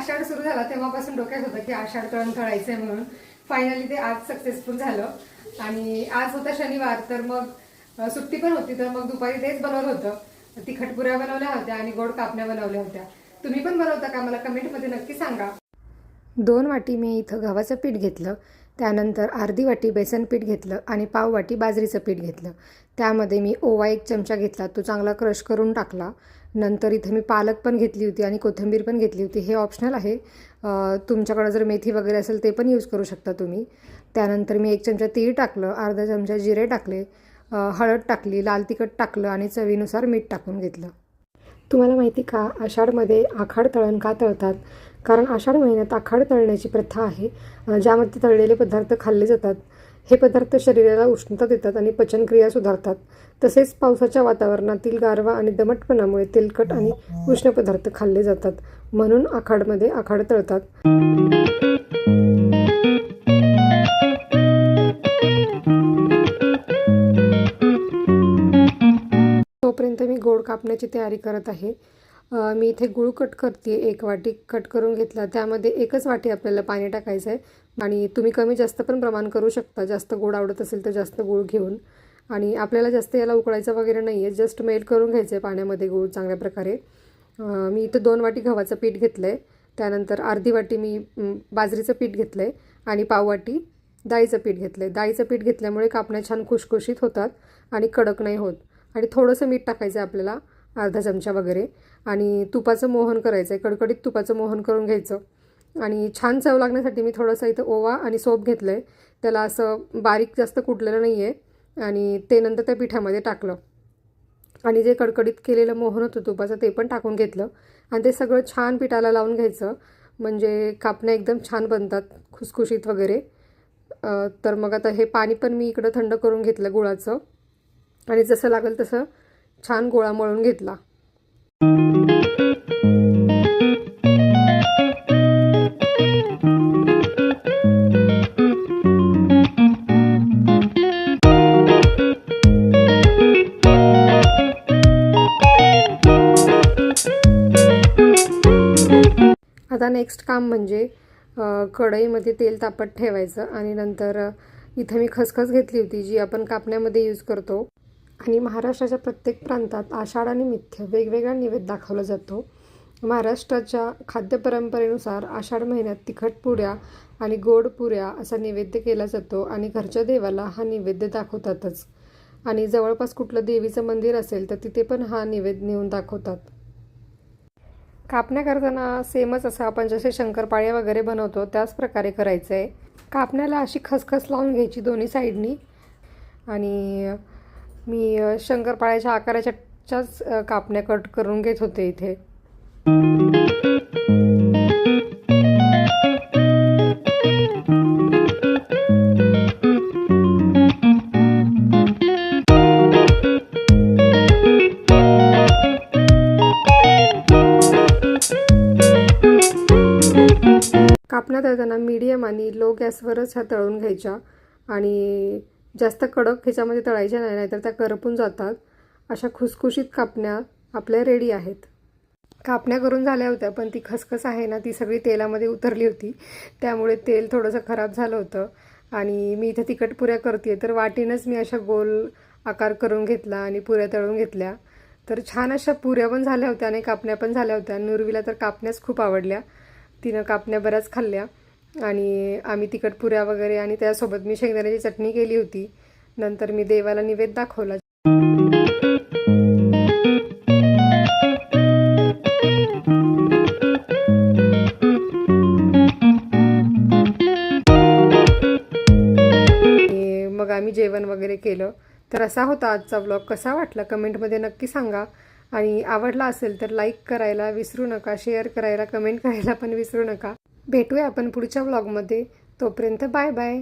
आषाढ सुरू झाला तेव्हापासून डोक्यात होतं की आषाढ तळण तळायचंय आहे म्हणून. फायनली ते आज सक्सेसफुल झालं. आणि आज होता शनिवार तर मग सुट्टी पण होती तर मग दुपारी तेच बनवलं होतं. तिखटपुऱ्या बनवल्या होत्या आणि गोड कापण्या बनवल्या होत्या. तुम्ही पण बनवता का? मला कमेंटमध्ये नक्की सांगा. दोन वाटी मी इथं गव्हाचं पीठ घेतलं. त्यानंतर अर्धी वाटी बेसन पीठ घेतलं आणि पाव वाटी बाजरीचं पीठ घेतलं. त्यामध्ये मी ओवा एक चमचा घेतला. तो चांगला क्रश करून टाकला. नंतर इथं मी पालक पण घेतली होती आणि कोथिंबीर पण घेतली होती. हे ऑप्शनल आहे. तुमच्याकडं जर मेथी वगैरे असेल ते पण यूज करू शकता तुम्ही. त्यानंतर मी एक चमचा तीळ टाकलं अर्धा चमचा जिरे टाकले हळद टाकली लाल तिखट टाकलं आणि चवीनुसार मीठ टाकून घेतलं. तुम्हाला माहिती का आषाढमध्ये आखाड तळण का तळतात? कारण आषाढ महिन्यात आखाड तळण्याची प्रथा आहे ज्यामध्ये तळलेले पदार्थ खाल्ले जातात. हे पदार्थ शरीराला उष्णता देतात आणि पचनक्रिया सुधारतात. तसेच पावसाच्या वातावरणातील गारवा आणि दमटपणामुळे तेलकट आणि उष्ण पदार्थ खाल्ले जातात. म्हणून आखाडमध्ये आखाड तळतात. तोपर्यंत मी गोड कापण्याची तयारी करत आहे. मी इथे गुळ कट करते एक वाटी कट करून घेतला. त्यामध्ये एकच वाटी आपल्याला पाणी टाकायचं आहे आणि तुम्ही कमी जास्त पण प्रमाण करू शकता. जास्त गोड आवडत असेल तर जास्त गुळ घेऊन. आणि आपल्याला जास्त याला उकळायचं वगैरे नाही आहे जस्ट मेल्ट करून घ्यायचं आहे पाण्यामध्ये गुळ चांगल्या प्रकारे. मी इथं दोन वाटी गव्हाचं पीठ घेतलं आहे त्यानंतर अर्धी वाटी मी बाजरीचं पीठ घेतलं आहे आणि पाव वाटी डाळीचं पीठ घेतलं आहे डाळीचं पीठ घेतल्यामुळे कापण्या छान खुशखुशीत होतात आणि कडक नाही होत. आणि थोडंसं मीठ टाकायचं आहे आपल्याला. अर्धा चमचा वगैरे. आणि तुपाचं मोहन करायचं आहे कडकडीत तुपाचं मोहन करून घ्यायचं. आणि छान चव लागण्यासाठी मी थोडंसं इथं ओवा आणि सोप घेतलं आहे त्याला असं बारीक जास्त कुटलेलं नाही आहे आणि ते नंतर त्या पिठामध्ये टाकलं. आणि जे कडकडीत केलेलं मोहन होतं तुपाचं ते पण टाकून घेतलं. आणि ते सगळं छान पिठाला लावून घ्यायचं. म्हणजे कापण्या एकदम छान बनतात. खुसखुशीत वगैरे. तर मग आता हे पाणी पण मी इकडं थंड करून घेतलं गुळाचं. आणि जसं लागेल तसं छान गोळा मळून घेतला. आता नेक्स्ट काम म्हणजे कढईमध्ये तेल तापत ठेवायचं आणि नंतर इथं मी खसखस घेतली होती जी आपण कापण्यामध्ये यूज करतो. आणि महाराष्ट्राच्या प्रत्येक प्रांतात आषाढ आणि मिथ्य वेगवेगळा निवेद दाखवला जातो. महाराष्ट्राच्या खाद्यपरंपरेनुसार आषाढ महिन्यात तिखट पुऱ्या आणि गोड पुऱ्या असा नैवेद्य केला जातो आणि घरच्या देवाला हा नैवेद्य दाखवतातच. आणि जवळपास कुठलं देवीचं मंदिर असेल तर तिथे पण हा नैवेद्य नेऊन दाखवतात. कापण्या करताना सेमच असं आपण जसे शंकरपाळे वगैरे बनवतो त्याच प्रकारे करायचं आहे कापण्याला अशी खसखस लावून घ्यायची दोन्ही साईडनी. आणि मी शंकरपाळ्याच्या आकाराच्याच कापण्या कट करून घेत होते इथे. कापण्यात येताना मीडियम आणि लो गॅसवरच ह्या तळून घ्यायच्या. आणि जास्त कडक ह्याच्यामध्ये तळायच्या नाही नाहीतर त्या करपून जातात. अशा खुसखुशीत कापण्या आपल्या रेडी आहेत. कापण्या करून झाल्या होत्या पण ती खसखस आहे ना ती सगळी तेलामध्ये उतरली होती. त्यामुळे तेल थोडंसं खराब झालं होतं. आणि मी इथं तिखट पुऱ्या करते तर वाटीनंच मी अशा गोल आकार करून घेतला आणि पुऱ्या तळून घेतल्या. तर छान अशा पुऱ्या पण झाल्या होत्या आणि कापण्या पण झाल्या होत्या. नुरवीला तर कापण्याच खूप आवडल्या. तिनं कापण्या बऱ्याच खाल्ल्या. आणि आम्ही तिखट पुऱ्या वगैरे आणि त्यासोबत मी शेंगदाण्याची चटणी केली होती. नंतर मी देवाला निवेद दाखवला. आणि मग आम्ही जेवण वगैरे केलं. तर असा होता आजचा व्लॉग कसा वाटला कमेंटमध्ये नक्की सांगा. आणि आवडला असेल तर लाईक करायला विसरू नका शेअर करायला कमेंट करायला पण विसरू नका. भेटूया आपण पुढच्या व्लॉगमध्ये तोपर्यंत बाय बाय.